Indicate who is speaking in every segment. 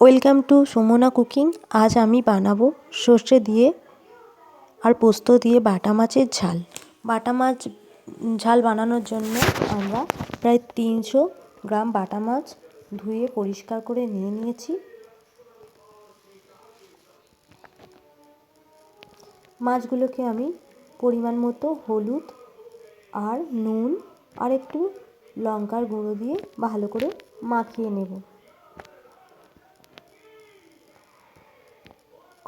Speaker 1: Welcome to Sumana cooking. আজ আমি বানাবো সর্ষে দিয়ে আর পোস্ত দিয়ে বাটা মাছের ঝাল। বাটা মাছ, ঝাল বানানোর জন্য আমরা প্রায় তিনশো গ্রাম বাটা মাছ ধুয়ে পরিষ্কার করে নিয়ে নিয়েছি। মাছগুলোকে আমি পরিমাণ মতো হলুদ আর নুন আর একটু লঙ্কার গুঁড়ো দিয়ে ভালো করে মাখিয়ে নেব।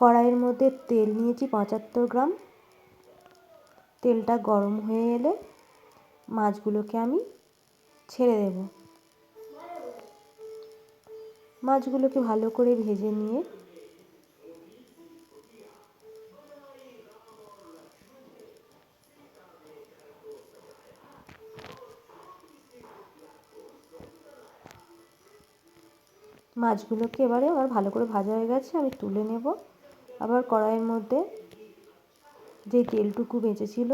Speaker 1: কড়াইয়ের মধ্যে তেল নিয়েছি পঁচাত্তর গ্রাম। তেলটা গরম হয়ে এলে মাছগুলোকে আমি ছেড়ে দেব। মাছগুলোকে ভালো করে ভেজে নিয়ে মাছগুলোকে এবারে আমার ভালো করে ভাজা হয়ে গেছে, আমি তুলে নেব। আবার কড়াইয়ের মধ্যে যে তেলটুকু বেঁচেছিল,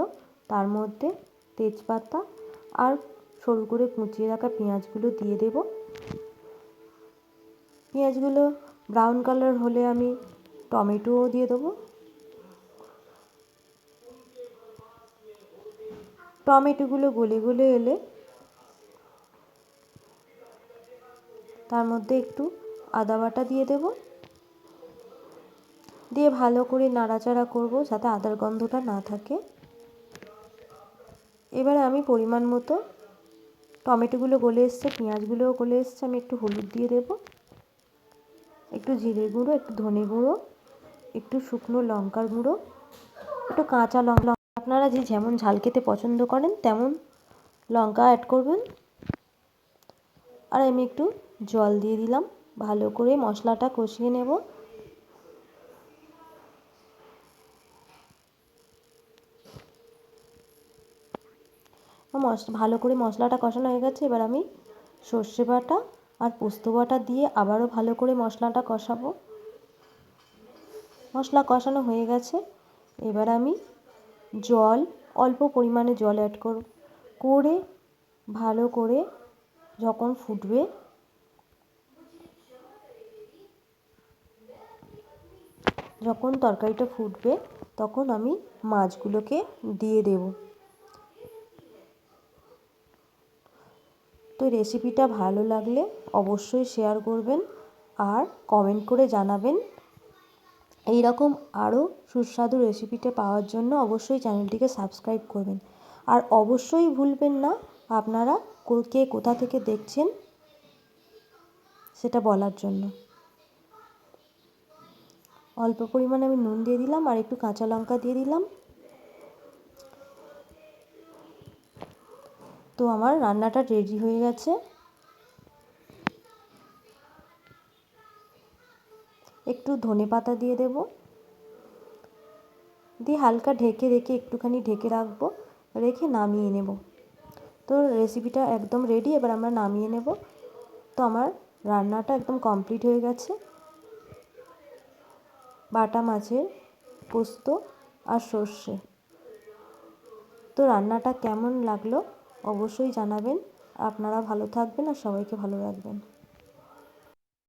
Speaker 1: তার মধ্যে তেজপাতা আর সরু করে কুচিয়ে রাখা পেঁয়াজগুলো দিয়ে দেব। পেঁয়াজগুলো ব্রাউন কালার হলে আমি টমেটোও দিয়ে দেবো। টমেটোগুলো গলে গলে এলে তার মধ্যে একটু আদা বাটা দিয়ে দেব। দিয়ে ভালো করে নাড়াচাড়া করব যাতে আদার গন্ধটা না থাকে। এবারে আমি পরিমাণ মতো টমেটোগুলো গলে এসছে, পেঁয়াজগুলোও গলে এসছে, আমি একটু হলুদ দিয়ে দেব। একটু জিরে গুঁড়ো, একটু ধনে গুঁড়ো, একটু শুকনো লঙ্কার গুঁড়ো, একটু কাঁচা লঙ্কা। আপনারা যে যেমন ঝাল খেতে পছন্দ করেন, তেমন লঙ্কা অ্যাড করবেন। আর আমি একটু জল দিয়ে দিলাম, ভালো করে মশলাটা কষিয়ে নেব। ভালো করে মশলাটা কষানো হয়ে গেছে, এবার আমি সর্ষে বাটা আর পোস্ত বাটা দিয়ে আবারও ভালো করে মশলাটা কষাবো। মশলা কষানো হয়ে গেছে, এবার আমি জল, অল্প পরিমাণে জল অ্যাড করব। করে ভালো করে যখন ফুটবে, যখন তরকারিটা ফুটবে, তখন আমি মাছগুলোকে দিয়ে দেব। তো রেসিপিটা ভালো লাগলে অবশ্যই শেয়ার করবেন আর কমেন্ট করে জানাবেন। এই রকম আরও সুস্বাদু রেসিপিটা পাওয়ার জন্য অবশ্যই চ্যানেলটিকে সাবস্ক্রাইব করবেন। আর অবশ্যই ভুলবেন না, আপনারা কে কোথা থেকে দেখছেন সেটা বলার জন্য। অল্প পরিমাণে আমি নুন দিয়ে দিলাম আর একটু কাঁচা লঙ্কা দিয়ে দিলাম। তো আমার রান্নাটা রেডি হয়ে গেছে। একটু ধনে পাতা দিয়ে দেব। দিয়ে হালকা ঢেকে রেখে একটুখানি ঢেকে রাখব, রেখে নামিয়ে নেব। তো রেসিপিটা একদম রেডি এবার আমরা নামিয়ে নেব। তো আমার রান্নাটা একদম কমপ্লিট হয়ে গেছে। বাটা মাছের পোস্ত আর সর্ষে। তো রান্নাটা কেমন লাগল? অবশ্যই জানাবেন। আপনারা ভালো থাকবেন আর সবাইকে ভালো রাখবেন।